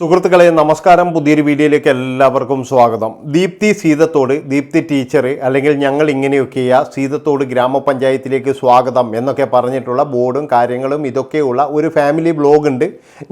സുഹൃത്തുക്കളെ നമസ്കാരം. പുതിയൊരു വീഡിയോയിലേക്ക് എല്ലാവർക്കും സ്വാഗതം. ദീപ്തി സീതത്തോട് ദീപ്തി ടീച്ചർ അല്ലെങ്കിൽ ഞങ്ങൾ ഇങ്ങനെയൊക്കെയാ സീതത്തോട് ഗ്രാമപഞ്ചായത്തിലേക്ക് സ്വാഗതം എന്നൊക്കെ പറഞ്ഞിട്ടുള്ള ബോർഡും കാര്യങ്ങളും ഇതൊക്കെയുള്ള ഒരു ഫാമിലി ബ്ലോഗ് ഉണ്ട്.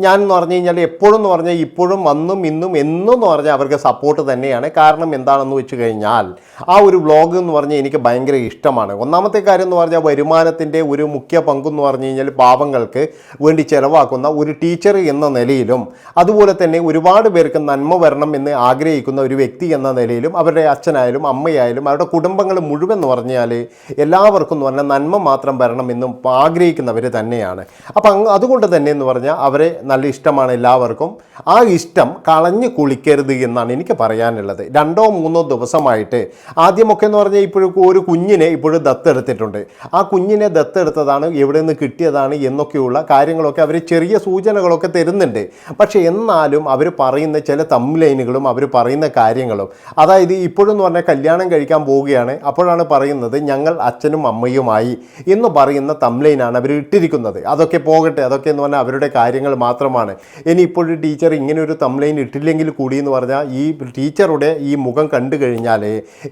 ഞാൻ എന്ന് പറഞ്ഞു കഴിഞ്ഞാൽ എപ്പോഴും എന്ന് പറഞ്ഞാൽ ഇപ്പോഴും അന്നും ഇന്നും എന്നും എന്ന് പറഞ്ഞാൽ അവർക്ക് സപ്പോർട്ട് തന്നെയാണ്. കാരണം എന്താണെന്ന് വെച്ച് കഴിഞ്ഞാൽ ആ ഒരു ബ്ലോഗ് എന്ന് പറഞ്ഞാൽ എനിക്ക് ഭയങ്കര ഇഷ്ടമാണ്. ഒന്നാമത്തെ കാര്യം എന്ന് പറഞ്ഞാൽ വരുമാനത്തിന്റെ ഒരു മുഖ്യ പങ്കെന്ന് പറഞ്ഞു കഴിഞ്ഞാൽ പാവങ്ങൾക്ക് വേണ്ടി ചിലവാക്കുന്ന ഒരു ടീച്ചർ എന്ന നിലയിലും അതുപോലെ തന്നെ ഒരുപാട് പേർക്ക് നന്മ വരണം എന്ന് ആഗ്രഹിക്കുന്ന ഒരു വ്യക്തി എന്ന നിലയിലും അവരുടെ അച്ഛനായാലും അമ്മയായാലും അവരുടെ കുടുംബങ്ങൾ മുഴുവൻ എന്ന് പറഞ്ഞാൽ എല്ലാവർക്കും എന്ന് പറഞ്ഞാൽ നന്മ മാത്രം വരണം എന്നും ആഗ്രഹിക്കുന്നവർ തന്നെയാണ്. അപ്പം അതുകൊണ്ട് തന്നെ എന്ന് പറഞ്ഞാൽ അവരെ നല്ല ഇഷ്ടമാണ് എല്ലാവർക്കും. ആ ഇഷ്ടം കളഞ്ഞു കുളിക്കരുത് എന്നാണ് എനിക്ക് പറയാനുള്ളത്. രണ്ടോ മൂന്നോ ദിവസമായിട്ട് ആദ്യമൊക്കെ എന്ന് പറഞ്ഞാൽ ഇപ്പോഴും ഒരു കുഞ്ഞിനെ ഇപ്പോഴും ദത്തെടുത്തിട്ടുണ്ട്. ആ കുഞ്ഞിനെ ദത്തെടുത്തതാണ് എവിടെ നിന്ന് കിട്ടിയതാണ് എന്നൊക്കെയുള്ള കാര്യങ്ങളൊക്കെ അവർ ചെറിയ സൂചനകളൊക്കെ തരുന്നുണ്ട്. പക്ഷേ എന്നാലും അവർ പറയുന്ന ചില തമ്മിലൈനുകളും അവർ പറയുന്ന കാര്യങ്ങളും. അതായത് ഇപ്പോഴെന്ന് പറഞ്ഞാൽ കല്യാണം കഴിക്കാൻ പോവുകയാണ്. അപ്പോഴാണ് പറയുന്നത് ഞങ്ങൾ അച്ഛനും അമ്മയുമായി എന്ന് പറയുന്ന തമ്മിലൈനാണ് അവർ ഇട്ടിരിക്കുന്നത്. അതൊക്കെ പോകട്ടെ അതൊക്കെ എന്ന് പറഞ്ഞാൽ അവരുടെ കാര്യങ്ങൾ മാത്രമാണ്. ഇനി ഇപ്പോഴും ടീച്ചർ ഇങ്ങനെ ഒരു തമ്മിലൈൻ ഇട്ടില്ലെങ്കിൽ കൂടി എന്ന് പറഞ്ഞാൽ ഈ ടീച്ചറുടെ ഈ മുഖം കണ്ടു കഴിഞ്ഞാൽ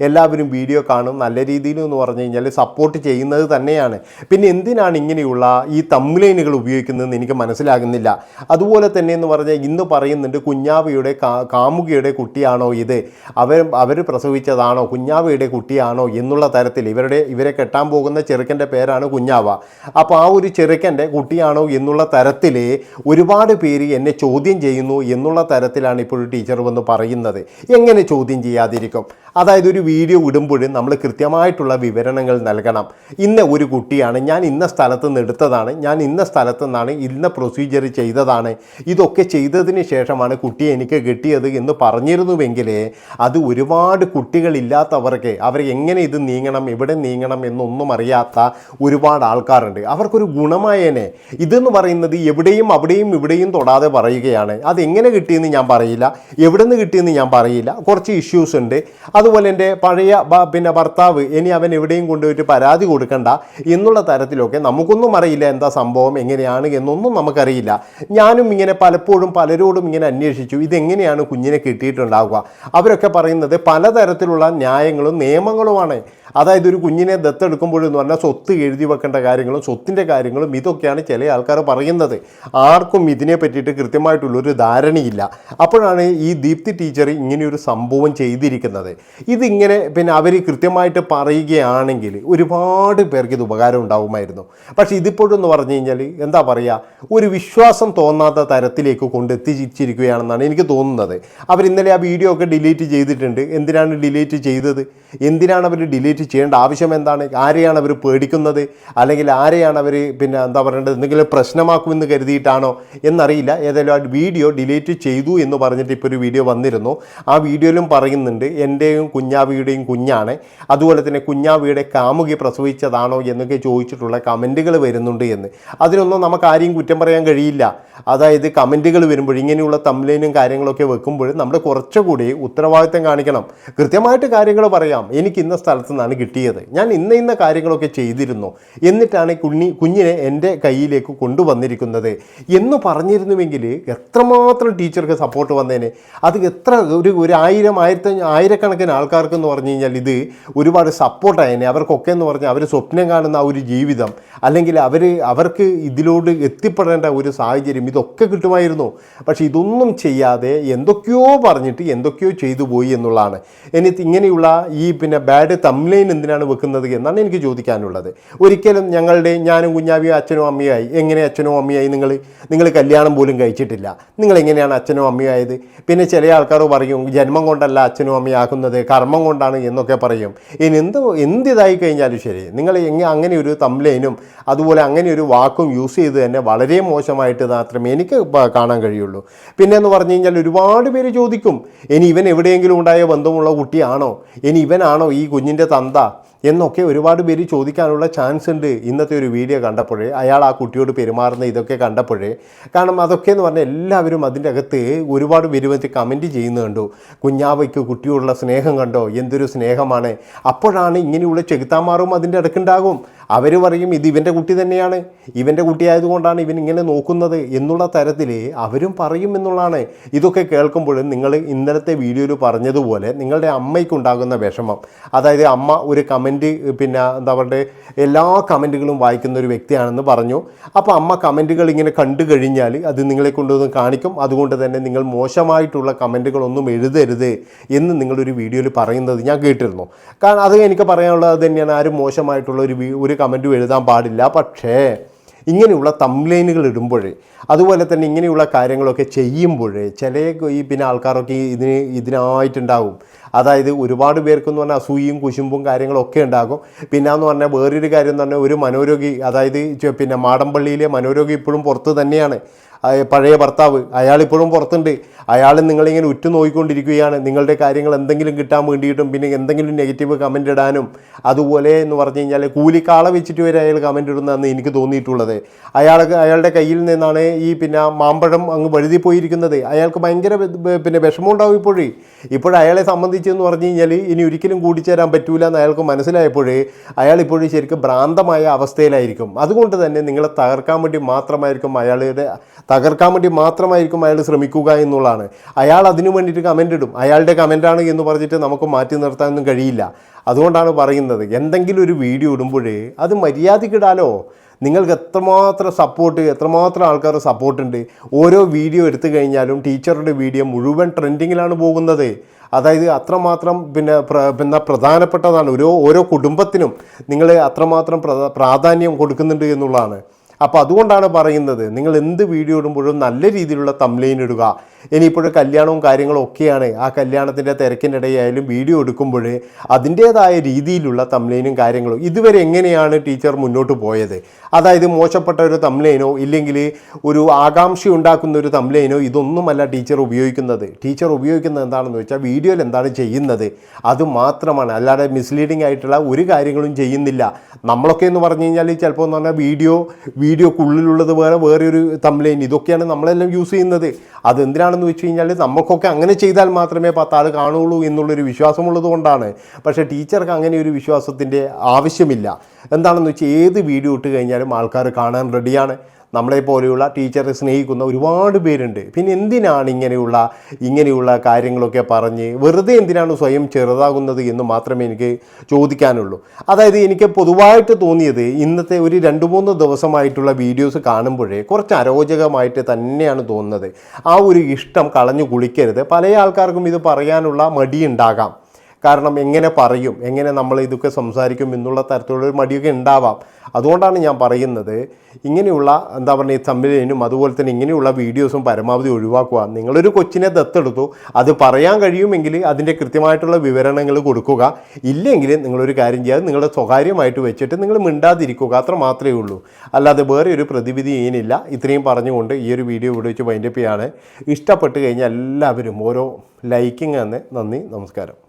എല്ലാവരും വീഡിയോ കാണും നല്ല രീതിയിൽ എന്ന് പറഞ്ഞു കഴിഞ്ഞാൽ സപ്പോർട്ട് ചെയ്യുന്നത് തന്നെയാണ്. പിന്നെ എന്തിനാണ് ഇങ്ങനെയുള്ള ഈ തമ്മിലൈനുകൾ ഉപയോഗിക്കുന്നതെന്ന് എനിക്ക് മനസ്സിലാകുന്നില്ല. അതുപോലെ തന്നെ എന്ന് പറഞ്ഞാൽ ഇന്ന് പറയുന്നുണ്ട് കുഞ്ഞാവിയുടെ കാമുകിയുടെ കുട്ടിയാണോ ഇത്? അവർ അവർ പ്രസവിച്ചതാണോ? കുഞ്ഞാവിയുടെ കുട്ടിയാണോ? എന്നുള്ള തരത്തിൽ ഇവരുടെ ഇവരെ കെട്ടാൻ പോകുന്ന ചെറുക്കന്റെ പേരാണ് കുഞ്ഞാവ. അപ്പോൾ ആ ഒരു ചെറുക്കന്റെ കുട്ടിയാണോ എന്നുള്ള തരത്തിൽ ഒരുപാട് പേര് എന്നെ ചോദ്യം ചെയ്യുന്നു എന്നുള്ള തരത്തിലാണ് ഇപ്പോൾ ടീച്ചർ വന്ന് പറയുന്നത്. എങ്ങനെ ചോദ്യം ചെയ്യാതിരിക്കും? അതായത് ഒരു വീഡിയോ ഇടുമ്പോഴും നമ്മൾ കൃത്യമായിട്ടുള്ള വിവരണങ്ങൾ നൽകണം. ഇന്ന ഒരു കുട്ടിയാണ് ഞാൻ ഇന്ന സ്ഥലത്ത് നിന്ന് എടുത്തതാണ് ഞാൻ ഇന്ന സ്ഥലത്ത് നിന്നാണ് ഇന്ന പ്രൊസീജിയർ ചെയ്തതാണ് ഇതൊക്കെ ചെയ്തതിന് ശേഷമാണ് കുട്ടി എനിക്ക് കിട്ടിയത് എന്ന് പറഞ്ഞിരുന്നുവെങ്കിൽ അത് ഒരുപാട് കുട്ടികളില്ലാത്തവർക്ക് അവർ എങ്ങനെ ഇത് നീങ്ങണം എവിടെ നീങ്ങണം എന്നൊന്നും അറിയാത്ത ഒരുപാട് ആൾക്കാരുണ്ട്. അവർക്കൊരു ഗുണമായേനെ. ഇതെന്ന് പറയുന്നത് എവിടെയും അവിടെയും ഇവിടെയും തൊടാതെ പറയുകയാണ്. അതെങ്ങനെ കിട്ടിയെന്ന് ഞാൻ പറയില്ല. എവിടെ നിന്ന് കിട്ടിയെന്ന് ഞാൻ പറയില്ല. കുറച്ച് ഇഷ്യൂസ് ഉണ്ട്. അതുപോലെ എന്റെ പഴയ പിന്നെ ഭർത്താവ് ഇനി അവൻ എവിടെയും കൊണ്ടുപോയിട്ട് പരാതി കൊടുക്കണ്ട എന്നുള്ള തരത്തിലൊക്കെ നമുക്കൊന്നും അറിയില്ല എന്താ സംഭവം എങ്ങനെയാണ് എന്നൊന്നും നമുക്കറിയില്ല. ഞാനും ഇങ്ങനെ പലപ്പോഴും പലരോടും ഇങ്ങനെ അന്വേഷിച്ചു ഇതെങ്ങനെയാണ് കുഞ്ഞിനെ കിട്ടിയിട്ടുണ്ടാവുക? അവരൊക്കെ പറയുന്നത് പലതരത്തിലുള്ള ന്യായങ്ങളും നിയമങ്ങളുമാണ്. അതായത് ഒരു കുഞ്ഞിനെ ദത്തെടുക്കുമ്പോഴെന്ന് പറഞ്ഞാൽ സ്വത്ത് എഴുതി വെക്കേണ്ട കാര്യങ്ങളും സ്വത്തിന്റെ കാര്യങ്ങളും ഇതൊക്കെയാണ് ചില ആൾക്കാർ പറയുന്നത്. ആർക്കും ഇതിനെ പറ്റിയിട്ട് കൃത്യമായിട്ടുള്ളൊരു ധാരണയില്ല. അപ്പോഴാണ് ഈ ദീപ്തി ടീച്ചർ ഇങ്ങനെയൊരു സംഭവം ചെയ്തിരിക്കുന്നത്. ഇതിങ്ങനെ പിന്നെ അവർ കൃത്യമായിട്ട് പറയുകയാണെങ്കിൽ ഒരുപാട് പേർക്ക് ഇത് ഉപകാരം ഉണ്ടാകുമായിരുന്നു പക്ഷേ ഇതിപ്പോഴെന്ന് പറഞ്ഞു കഴിഞ്ഞാൽ എന്താ പറയുക? ഒരു വിശ്വാസം തോന്നാത്ത തരത്തിലേക്ക് കൊണ്ടെത്തിച്ചിരിക്കുകയാണെന്നാണ് എനിക്ക് തോന്നുന്നത്. അവർ ഇന്നലെ ആ വീഡിയോ ഒക്കെ ഡിലീറ്റ് ചെയ്തിട്ടുണ്ട്. എന്തിനാണ് ഡിലീറ്റ് ചെയ്തത്? എന്തിനാണ് അവർ ഡിലീറ്റ് ചെയ്യേണ്ട ആവശ്യം എന്താണ്? ആരെയാണ് അവർ പേടിക്കുന്നത്? അല്ലെങ്കിൽ ആരെയാണ് അവർ പിന്നെ എന്താ പറയേണ്ടത്? എന്തെങ്കിലും പ്രശ്നമാക്കുമെന്ന് കരുതിയിട്ടാണോ? എന്നറിയില്ല. ഏതായാലും ആ വീഡിയോ ഡിലീറ്റ് ചെയ്തു എന്ന് പറഞ്ഞിട്ട് ഇപ്പോൾ ഒരു വീഡിയോ വന്നിരുന്നു. ആ വീഡിയോയിലും പറയുന്നുണ്ട് എന്റെയും കുഞ്ഞാവിയുടെയും കുഞ്ഞാണ്. അതുപോലെ തന്നെ കുഞ്ഞാവിയുടെ കാമുകി പ്രസവിച്ചതാണോ? എന്നൊക്കെ ചോദിച്ചിട്ടുള്ള കമന്റുകൾ വരുന്നുണ്ട് എന്ന്. അതിനൊന്നും നമുക്ക് ആരെയും കുറ്റം പറയാൻ കഴിയില്ല. അതായത് കമന്റുകൾ വരുമ്പോൾ ഇങ്ങനെയുള്ള തമ്മിലും കാര്യങ്ങളൊക്കെ വെക്കുമ്പോൾ നമ്മൾ കുറച്ചുകൂടി ഉത്തരവാദിത്തം കാണിക്കണം. കൃത്യമായിട്ട് കാര്യങ്ങൾ പറയാം. എനിക്ക് ഇന്ന സ്ഥലത്ത് നിന്നാണ് കിട്ടിയത്. ഞാൻ ഇന്ന ഇന്ന കാര്യങ്ങളൊക്കെ ചെയ്തിരുന്നു. എന്നിട്ടാണ് കുഞ്ഞി കുഞ്ഞിനെ എന്റെ കയ്യിലേക്ക് കൊണ്ടുവന്നിരിക്കുന്നത്. എന്ന് പറഞ്ഞിരുന്നുവെങ്കിൽ എത്രമാത്രം ടീച്ചർക്ക് സപ്പോർട്ട് വന്നേനെ. അത് എത്ര ഒരു ഒരു ആയിരം ആയിരത്തി ആയിരക്കണക്കിന് ആൾക്കാർക്ക് എന്ന് പറഞ്ഞു കഴിഞ്ഞാൽ ഇത് ഒരുപാട് സപ്പോർട്ടായേനെ അവർക്കൊക്കെ എന്ന് പറഞ്ഞാൽ അവർ സ്വപ്നം കാണുന്ന ആ ഒരു ജീവിതം. അല്ലെങ്കിൽ അവർ അവർക്ക് ഇതിലോട് എത്തിപ്പെടേണ്ട ഒരു സാഹചര്യം ഇതൊക്കെ കിട്ടുമായിരുന്നു. പക്ഷേ ഇതൊന്നും ചെയ്യാതെ എന്തൊക്കെയോ പറഞ്ഞിട്ട് എന്തൊക്കെയോ ചെയ്തു പോയി എന്നുള്ളതാണ്. ഇനി ഇങ്ങനെയുള്ള ഈ പിന്നെ ബാഡ് തംലൈൻ എന്തിനാണ് വെക്കുന്നത് എന്നാണ് എനിക്ക് ചോദിക്കാനുള്ളത്. ഒരിക്കലും ഞങ്ങളുടെ ഞാനും കുഞ്ഞാവിയും അച്ഛനോ അമ്മയായി എങ്ങനെ അച്ഛനോ അമ്മയായി നിങ്ങൾ? നിങ്ങൾ കല്യാണം പോലും കഴിച്ചിട്ടില്ല. നിങ്ങൾ എങ്ങനെയാണ് അച്ഛനും അമ്മയായത് പിന്നെ ചില ആൾക്കാർ പറയും ജന്മം കൊണ്ടല്ല അച്ഛനോ അമ്മയാക്കുന്നത് കർമ്മം കൊണ്ടാണ് എന്നൊക്കെ പറയും. ഇനി എന്ത് എന്തിതായി കഴിഞ്ഞാലും ശരി. നിങ്ങൾ എങ്ങനെ അങ്ങനെ ഒരു തമ്മിലൈനും അതുപോലെ അങ്ങനെ ഒരു വാക്കും യൂസ് ചെയ്ത് തന്നെ വളരെ മോശമായിട്ട് മാത്രമേ എനിക്ക് കാണാൻ കഴിയുള്ളൂ. പിന്നെ എന്ന് പറഞ്ഞു കഴിഞ്ഞാൽ ഒരുപാട് പേര് ചോദിക്കും ഇനി ഇവൻ എവിടെയെങ്കിലും ഉണ്ടായ ബന്ധമുള്ള കുട്ടിയാണോ? ഇനി ഇവനാണോ ഈ കുഞ്ഞിന്റെ തന്ത? എന്നൊക്കെ ഒരുപാട് പേര് ചോദിക്കാനുള്ള ചാൻസ് ഉണ്ട് ഇന്നത്തെ ഒരു വീഡിയോ കണ്ടപ്പോഴേ. അയാൾ ആ കുട്ടിയോട് പെരുമാറുന്ന ഇതൊക്കെ കണ്ടപ്പോഴേ. കാരണം അതൊക്കെ എന്ന് പറഞ്ഞാൽ എല്ലാവരും അതിന്റെ അകത്ത് ഒരുപാട് പേര് വെച്ച് കമന്റ് ചെയ്യുന്നത് കണ്ടു. കുഞ്ഞാവയ്ക്ക് കുട്ടിയോടുള്ള സ്നേഹം കണ്ടോ? എന്തൊരു സ്നേഹമാണ്. അപ്പോഴാണ് ഇങ്ങനെയുള്ള ചെകുത്താമാറും അതിന്റെ ഇടയ്ക്കുണ്ടാകും അവർ പറയും ഇത് ഇവന്റെ കുട്ടി തന്നെയാണ് ഇവന്റെ കുട്ടിയായതുകൊണ്ടാണ് ഇവൻ ഇങ്ങനെ നോക്കുന്നത് എന്നുള്ള തരത്തിൽ അവരും പറയും എന്നുള്ളതാണ്. ഇതൊക്കെ കേൾക്കുമ്പോൾ നിങ്ങൾ ഇന്നലത്തെ വീഡിയോയിൽ പറഞ്ഞതുപോലെ നിങ്ങളുടെ അമ്മയ്ക്കുണ്ടാകുന്ന വിഷമം. അതായത് അമ്മ ഒരു കമന്റ് പിന്നെ എന്താ പറയുക എല്ലാ കമന്റുകളും വായിക്കുന്ന ഒരു വ്യക്തിയാണെന്ന് പറഞ്ഞു. അപ്പോൾ അമ്മ കമന്റുകൾ ഇങ്ങനെ കണ്ടു കഴിഞ്ഞാൽ അത് നിങ്ങളെ കൊണ്ടുവന്ന് കാണിക്കും. അതുകൊണ്ട് തന്നെ നിങ്ങൾ മോശമായിട്ടുള്ള കമന്റുകളൊന്നും എഴുതരുത് എന്ന് നിങ്ങളൊരു വീഡിയോയിൽ പറയുന്നത് ഞാൻ കേട്ടിരുന്നു. കാരണം അത് എനിക്ക് പറയാനുള്ളത് തന്നെയാണ്. ആരും മോശമായിട്ടുള്ള ഒരു ഒരു കമന്റും എഴുതാൻ പാടില്ല. പക്ഷേ ഇങ്ങനെയുള്ള തംലൈനുകൾ ഇടുമ്പോൾ അതുപോലെ തന്നെ ഇങ്ങനെയുള്ള കാര്യങ്ങളൊക്കെ ചെയ്യുമ്പോൾ ചില ഈ പിന്നെ ആൾക്കാരൊക്കെ ഇതിന് ഇതിനായിട്ടുണ്ടാകും അതായത് ഒരുപാട് പേർക്കെന്ന് പറഞ്ഞാൽ അസൂയയും കുശുമ്പും കാര്യങ്ങളൊക്കെ ഉണ്ടാകും. പിന്നെന്ന് പറഞ്ഞാൽ വേറൊരു കാര്യം എന്ന് പറഞ്ഞാൽ ഒരു മനോരോഗി അതായത് പിന്നെ മാടമ്പള്ളിയിലെ മനോരോഗി ഇപ്പോഴും പുറത്ത് തന്നെയാണ്. പഴയ ഭർത്താവ് അയാൾ ഇപ്പോഴും പുറത്തുണ്ട്. അയാൾ നിങ്ങളിങ്ങനെ ഉറ്റു നോക്കിക്കൊണ്ടിരിക്കുകയാണ് നിങ്ങളുടെ കാര്യങ്ങൾ എന്തെങ്കിലും കിട്ടാൻ വേണ്ടിയിട്ടും പിന്നെ എന്തെങ്കിലും നെഗറ്റീവ് കമന്റ് ഇടാനും അതുപോലെ എന്ന് പറഞ്ഞു കഴിഞ്ഞാൽ കൂലിക്കാളെ വെച്ചിട്ട് വരെ അയാൾ കമന്റ് ഇടുന്നതെന്ന് എനിക്ക് തോന്നിയിട്ടുള്ളത്. അയാൾക്ക് അയാളുടെ കയ്യിൽ നിന്നാണ് ഈ പിന്നെ മാമ്പഴം അങ്ങ് വഴുതി പോയിരിക്കുന്നത്. അയാൾക്ക് ഭയങ്കര പിന്നെ വിഷമം ഉണ്ടാവും ഇപ്പോഴേ. ഇപ്പോൾ അയാളെ സംബന്ധിച്ച് എന്ന് പറഞ്ഞു കഴിഞ്ഞാൽ ഇനി ഒരിക്കലും കൂടിച്ചേരാൻ പറ്റൂല എന്ന് അയാൾക്ക് മനസ്സിലായപ്പോഴേ അയാൾ ഇപ്പോഴും ശരിക്കും ഭ്രാന്തമായ അവസ്ഥയിലായിരിക്കും. അതുകൊണ്ട് തന്നെ നിങ്ങളെ തകർക്കാൻ വേണ്ടി മാത്രമായിരിക്കും അയാളുടെ തകർക്കാൻ വേണ്ടി മാത്രമായിരിക്കും അയാൾ ശ്രമിക്കുക എന്നുള്ളതാണ്. അയാൾ അതിനു വേണ്ടിയിട്ട് കമന്റ് ഇടും. അയാളുടെ കമന്റാണ് എന്ന് പറഞ്ഞിട്ട് നമുക്ക് മാറ്റി നിർത്താനൊന്നും കഴിയില്ല. അതുകൊണ്ടാണ് പറയുന്നത് എന്തെങ്കിലും ഒരു വീഡിയോ ഇടുമ്പോഴേ അത് മര്യാദക്കിടാലോ നിങ്ങൾക്ക് എത്രമാത്രം സപ്പോർട്ട് എത്രമാത്രം ആൾക്കാർ സപ്പോർട്ടുണ്ട് ഓരോ വീഡിയോ എടുത്തു കഴിഞ്ഞാലും ടീച്ചറുടെ വീഡിയോ മുഴുവൻ ട്രെൻഡിങ്ങിലാണ് പോകുന്നത്. അതായത് അത്രമാത്രം പിന്നെ പിന്നെ പ്രധാനപ്പെട്ടതാണ്. ഓരോ ഓരോ കുടുംബത്തിനും നിങ്ങൾ അത്രമാത്രം പ്രാധാന്യം കൊടുക്കുന്നുണ്ട് എന്നുള്ളതാണ്. അപ്പോൾ അതുകൊണ്ടാണ് പറയുന്നത് നിങ്ങൾ എന്ത് വീഡിയോ ഇടുമ്പോഴും നല്ല രീതിയിലുള്ള തംലൈൻ ഇടുക. ഇനിയിപ്പോഴും കല്യാണവും കാര്യങ്ങളും ഒക്കെയാണ്. ആ കല്യാണത്തിന്റെ തിരക്കിനിടയായാലും വീഡിയോ എടുക്കുമ്പോൾ അതിന്റേതായ രീതിയിലുള്ള തംലൈനും കാര്യങ്ങളും. ഇതുവരെ എങ്ങനെയാണ് ടീച്ചർ മുന്നോട്ട് പോയത്? അതായത് മോശപ്പെട്ട ഒരു തംലൈനോ ഇല്ലെങ്കിൽ ഒരു ആകാംക്ഷ ഉണ്ടാക്കുന്ന ഒരു തംലൈനോ ഇതൊന്നുമല്ല ടീച്ചർ ഉപയോഗിക്കുന്നത്. ടീച്ചർ ഉപയോഗിക്കുന്നത് എന്താണെന്ന് വെച്ചാൽ വീഡിയോയിൽ എന്താണ് ചെയ്യുന്നത്? അത് മാത്രമാണ്. അല്ലാതെ മിസ്ലീഡിംഗ് ആയിട്ടുള്ള ഒരു കാര്യങ്ങളും ചെയ്യുന്നില്ല. നമ്മളൊക്കെ എന്ന് പറഞ്ഞു കഴിഞ്ഞാൽ ചിലപ്പോൾ എന്ന് പറഞ്ഞാൽ വീഡിയോ വീഡിയോക്കുള്ളിലുള്ളത് വേറെ വേറെ ഒരു തംലൈൻ ഇതൊക്കെയാണ് നമ്മളെല്ലാം യൂസ് ചെയ്യുന്നത്. അത് എന്തിനാണെന്ന് വെച്ച് കഴിഞ്ഞാൽ നമുക്കൊക്കെ അങ്ങനെ ചെയ്താൽ മാത്രമേ പത്താൾ കാണുകയുള്ളൂ എന്നുള്ളൊരു വിശ്വാസമുള്ളത് കൊണ്ടാണ്. പക്ഷേ ടീച്ചർക്ക് അങ്ങനെ ഒരു വിശ്വാസത്തിന്റെ ആവശ്യമില്ല. എന്താണെന്ന് വെച്ചാൽ ഏത് വീഡിയോ ഇട്ട് കഴിഞ്ഞാലും ആൾക്കാർ കാണാൻ റെഡിയാണ് നമ്മളെ പോലെയുള്ള ടീച്ചറെ സ്നേഹിക്കുന്ന ഒരുപാട് പേരുണ്ട്. പിന്നെ എന്തിനാണ് ഇങ്ങനെയുള്ള ഇങ്ങനെയുള്ള കാര്യങ്ങളൊക്കെ പറഞ്ഞ് വെറുതെ എന്തിനാണ് സ്വയം ചെറുതാകുന്നത് എന്ന് മാത്രമേ എനിക്ക് ചോദിക്കാനുള്ളൂ. അതായത് എനിക്ക് പൊതുവായിട്ട് തോന്നിയത് ഇന്നത്തെ ഒരു രണ്ട് മൂന്ന് ദിവസമായിട്ടുള്ള വീഡിയോസ് കാണുമ്പോഴേ കുറച്ച് അരോചകമായിട്ട് തന്നെയാണ് തോന്നുന്നത്. ആ ഒരു ഇഷ്ടം കളഞ്ഞു കുളിക്കരുത്. പല ആൾക്കാർക്കും ഇത് പറയാനുള്ള മടിയുണ്ടാകാം. കാരണം എങ്ങനെ പറയും എങ്ങനെ നമ്മൾ ഇതൊക്കെ സംസാരിക്കും എന്നുള്ള തരത്തിലുള്ളൊരു മടിയൊക്കെ ഉണ്ടാവാം. അതുകൊണ്ടാണ് ഞാൻ പറയുന്നത് ഇങ്ങനെയുള്ള എന്താ പറയുക ഈ തമ്മിലും അതുപോലെ തന്നെ ഇങ്ങനെയുള്ള വീഡിയോസും പരമാവധി ഒഴിവാക്കുക. നിങ്ങളൊരു കൊച്ചിനെ ദത്തെടുത്തു അത് പറയാൻ കഴിയുമെങ്കിൽ അതിന്റെ കൃത്യമായിട്ടുള്ള വിവരണങ്ങൾ കൊടുക്കുക. ഇല്ലെങ്കിൽ നിങ്ങളൊരു കാര്യം ചെയ്യാതെ നിങ്ങളുടെ സ്വകാര്യമായിട്ട് വെച്ചിട്ട് നിങ്ങൾ മിണ്ടാതിരിക്കുക അത്ര മാത്രമേ ഉള്ളൂ. അല്ലാതെ വേറെ ഒരു പ്രതിവിധി ഇനിയില്ല. ഇത്രയും പറഞ്ഞുകൊണ്ട് ഈ ഒരു വീഡിയോ ഇവിടെ വെച്ച് വൈൻഡപ്പ് ചെയ്യാണ്. ഇഷ്ടപ്പെട്ട് കഴിഞ്ഞാൽ എല്ലാവരും ഓരോ ലൈക്കിങ് തന്നെ നന്ദി നമസ്കാരം.